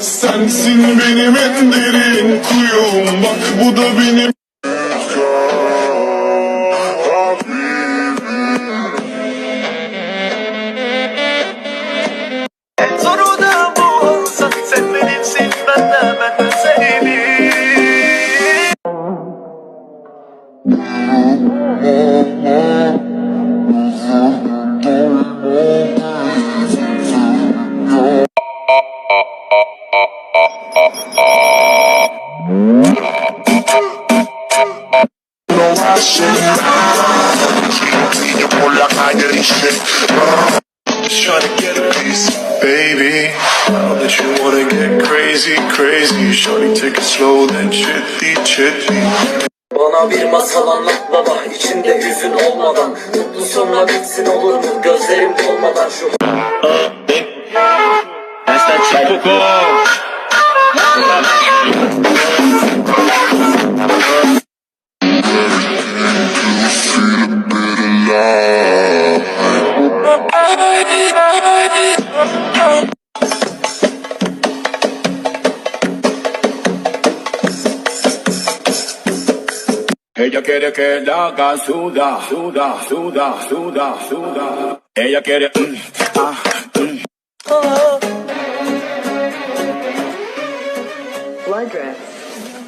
Sensin benim en derin kuyum. Bak bu da benim. Soru Bana bir masal anlat baba içinde hüzün olmadan. Mutlu sonra bitsin olur mu gözlerim dolmadan. Şu Ella quiere que la haga suda, suda, suda, suda, suda. Ella quiere, mm, ah, mm. Address.